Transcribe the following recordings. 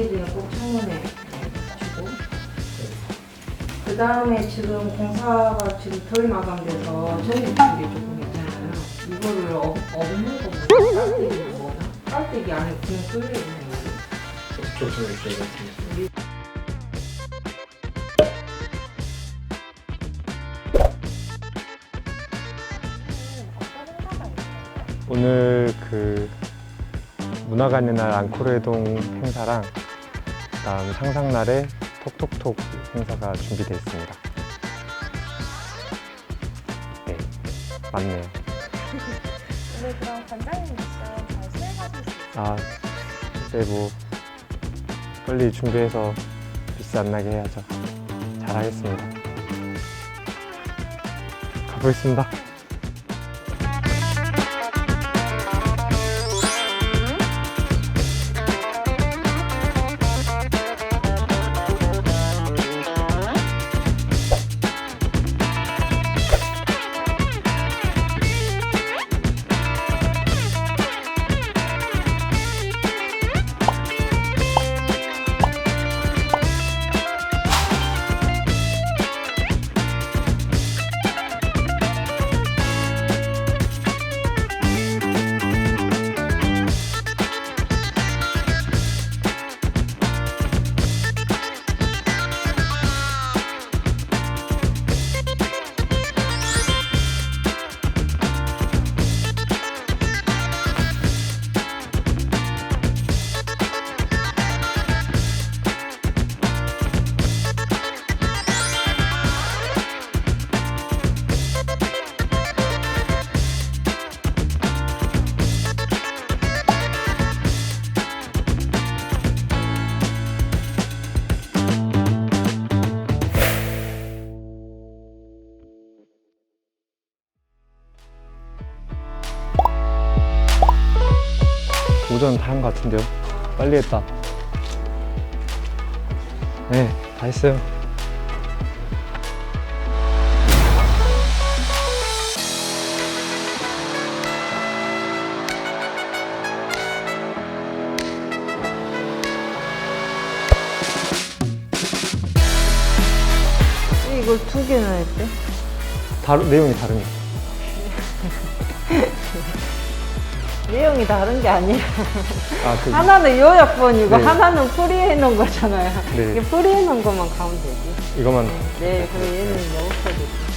안내비는 꼭 창문에 붙이고 그 다음에 지금 공사가 지금 덜 마감돼서 전기 쪽이 조금 있잖아요. 이거를 업, 업는 거 뭐야? 깔때기 뭐나? 깔때기 안에 그냥 뚫려. 오늘 그 있는 날 앙코르 해동 행사랑 그 다음 상상날에 톡톡톡 행사가 준비되어 있습니다. 네, 맞네요. 오늘 그럼 관장님 미션 잘 수행하실 수 있어요? 아, 이제 뭐 빨리 준비해서 미스 안 나게 해야죠. 잘하겠습니다. 가보겠습니다. 오전 다한것 같은데요? 빨리 했다. 네, 다 했어요. 이걸 두 개나 했대? 다루, 내용이 다르니까. 내용이 다른 게 아니에요. 아, 그, 하나는 요약본이고 네. 하나는 프리해 놓은 거잖아요. 네. 이게 프리해 놓은 것만 가면 되지. 이것만. 네, 그럼 얘는 넣어야 되지.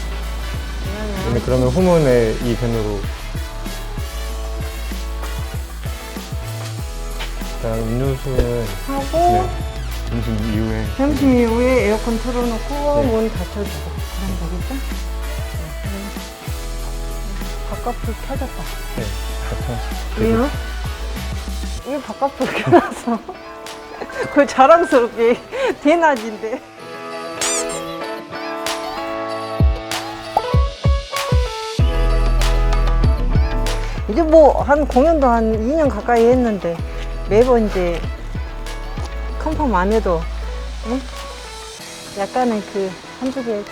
근데 그러면 그러면 후문에 이 밴으로. 일단 음료수는 하고 네, 점심 이후에. 점심 이후에 에어컨 틀어놓고 네. 문 닫혀주고 그럼 되겠죠? 네. 바깥불 켜졌다. 네. 왜요? 이게 바깥불 켜놔서 그 자랑스럽게 대낮인데. 이제 뭐 한 공연도 한 2년 가까이 했는데 매번 이제 컨펌 안 해도 응? 약간은 그 한두 개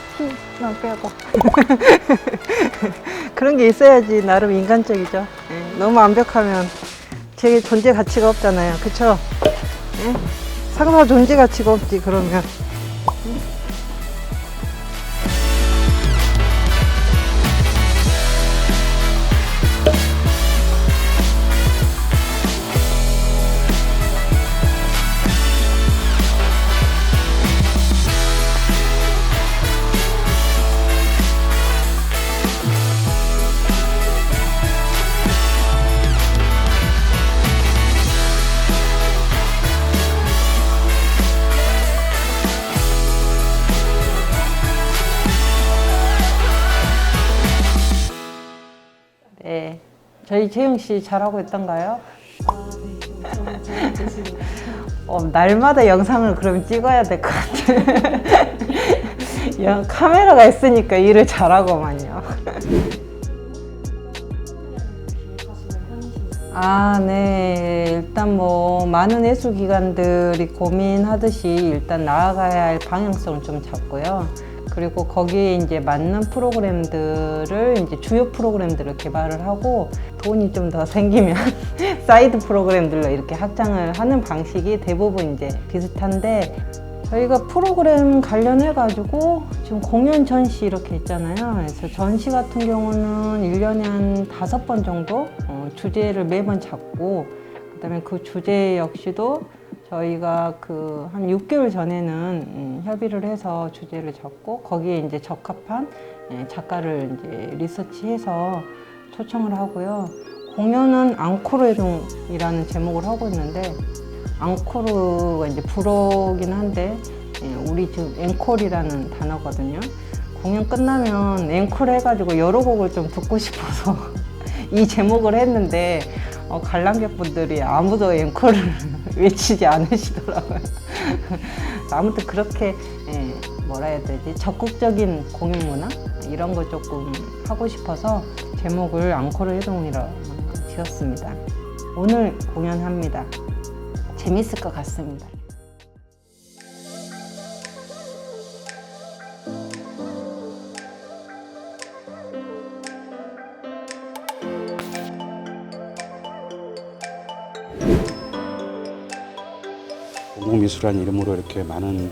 티만 빼고 그런 게 있어야지 나름 인간적이죠. 예, 너무 완벽하면 제 존재 가치가 없잖아요. 그쵸? 예? 상사 존재 가치가 없지 그러면. 네. 저희 재영 씨 잘하고 있던가요? 어, 날마다 영상을 그럼 찍어야 될 것 같아. 영- 카메라가 있으니까 일을 잘하고만요. 아, 네. 일단 뭐 많은 예술 기관들이 고민하듯이 일단 나아가야 할 방향성을 좀 잡고요. 그리고 거기에 이제 맞는 프로그램들을 이제 주요 프로그램들을 개발을 하고 돈이 좀 더 생기면 사이드 프로그램들로 이렇게 확장을 하는 방식이 대부분 이제 비슷한데 저희가 프로그램 관련해 가지고 지금 공연 전시 이렇게 있잖아요. 그래서 전시 같은 경우는 일년에 한 다섯 번 정도 어, 주제를 매번 잡고 그 다음에 그 주제 역시도 저희가 그 한 6개월 전에는 음, 협의를 해서 주제를 잡고 거기에 이제 적합한 예, 작가를 이제 리서치해서 초청을 하고요. 공연은 앙코르의동이라는 제목을 하고 있는데 앙코르가 이제 불어긴 한데 예, 우리 지금 앵콜이라는 단어거든요. 공연 끝나면 앵콜 해가지고 여러 곡을 좀 듣고 싶어서 이 제목을 했는데 어, 관람객분들이 아무도 앵콜을 외치지 않으시더라고요. 아무튼 그렇게 예, 뭐라 해야 되지 적극적인 공연 문화 이런 거 조금 하고 싶어서 제목을 앙코르 해동이라 지었습니다. 오늘 공연합니다. 재밌을 것 같습니다. 공공미술이라는 이름으로 이렇게 많은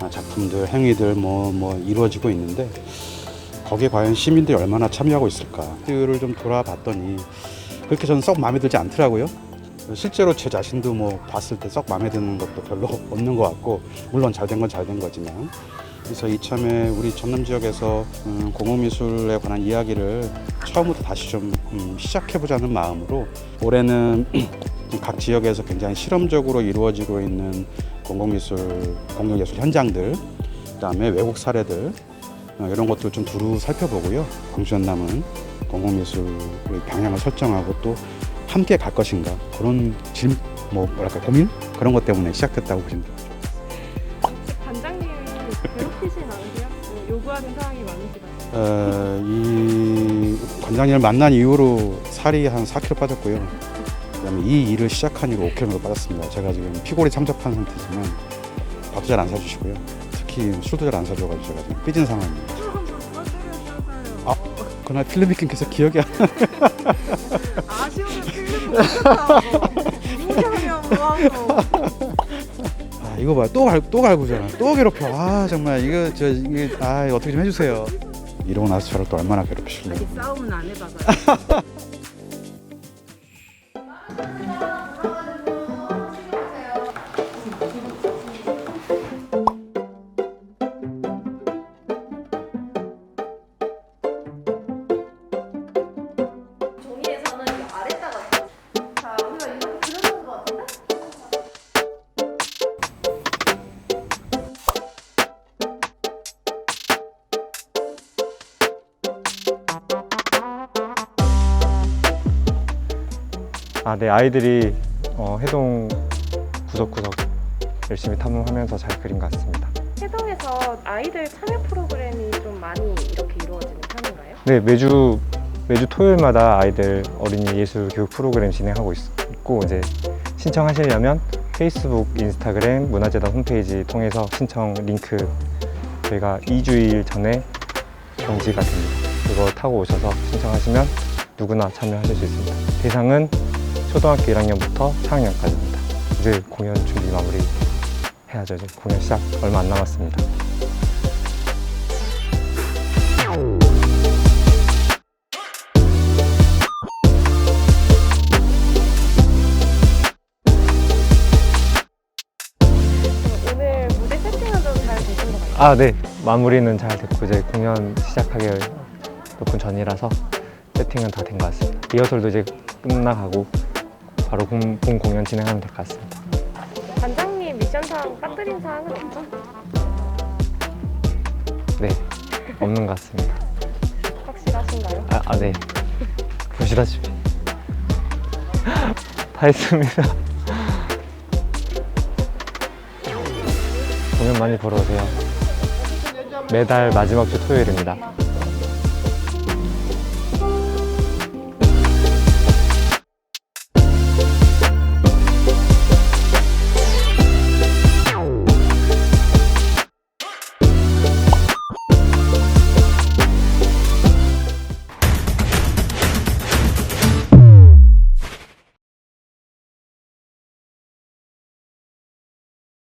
아, 작품들, 행위들 뭐, 뭐 이루어지고 있는데 거기에 과연 시민들이 얼마나 참여하고 있을까? 들을 좀 돌아봤더니 그렇게 저는 썩 마음에 들지 않더라고요. 실제로 제 자신도 뭐 봤을 때 썩 마음에 드는 것도 별로 없는 것 같고 물론 잘 된 건 잘 된 거지만 그래서 이참에 우리 전남 지역에서 음, 공공미술에 관한 이야기를 처음부터 다시 좀 음, 시작해보자는 마음으로 올해는 각 지역에서 굉장히 실험적으로 이루어지고 있는 공공미술, 공공예술 현장들, 그다음에 외국 사례들 어, 이런 것들 좀 두루 살펴보고요. 광주 전남은 공공미술의 방향을 설정하고 또 함께 갈 것인가 그런 질, 뭐 뭐랄까 고민 그런 것 때문에 시작됐다고 보시면. 반 뭐 사항이 많으시다고. 어, 이 관장님을 만난 이후로 살이 한 4kg 빠졌고요. 그다음에 이 일을 시작한 이후로 5kg 정도 빠졌습니다. 제가 지금 피골이 참접한 상태지만 밥도 잘 안 사주시고요. 특히 술도 잘 안 사줘가지고 제가 지금 삐진 상황입니다. 아, 그날 필름메이킹 계속 기억이 안 아쉬우면 필름 못했다고. 인정하면 뭐하고. 아, 이거 봐. 또 갈, 또 갈구잖아. 또 괴롭혀. 아, 정말 이거 저 이게 아, 이거 어떻게 좀 해주세요. 이러고 나서 저를 또 얼마나 괴롭히실래요. 싸움은 안 해봐서 아, 네 아이들이 어, 해동 구석구석 열심히 탐험하면서 잘 그린 것 같습니다. 해동에서 아이들 참여 프로그램이 좀 많이 이렇게 이루어지는 편인가요? 네 매주 매주 토요일마다 아이들 어린이 예술 교육 프로그램 진행하고 있, 고 이제 신청하시려면 페이스북, 인스타그램, 문화재단 홈페이지 통해서 신청 링크 저희가 2주일 전에 경지가 됩니다. 그거 타고 오셔서 신청하시면 누구나 참여하실 수 있습니다. 대상은 초등학교 1학년부터 4학년까지입니다. 이제 공연 준비 마무리 해야죠. 이제 공연 시작 얼마 안 남았습니다. 오늘 무대 세팅은 좀 잘 되신 것 같아요. 아, 네. 마무리는 잘 됐고 이제 공연 시작하기 몇 분 전이라서 세팅은 다 된 것 같습니다. 리허설도 이제 끝나가고 바로 본, 본 공연 진행하면 될 것 같습니다. 반장님 미션상 빠뜨린 사항은 없죠? 네. 없는 것 같습니다. 확실하신가요? 아, 아 네. 보시다시피 다 했습니다. 공연 많이 보러 오세요. 매달 마지막 주 토요일입니다.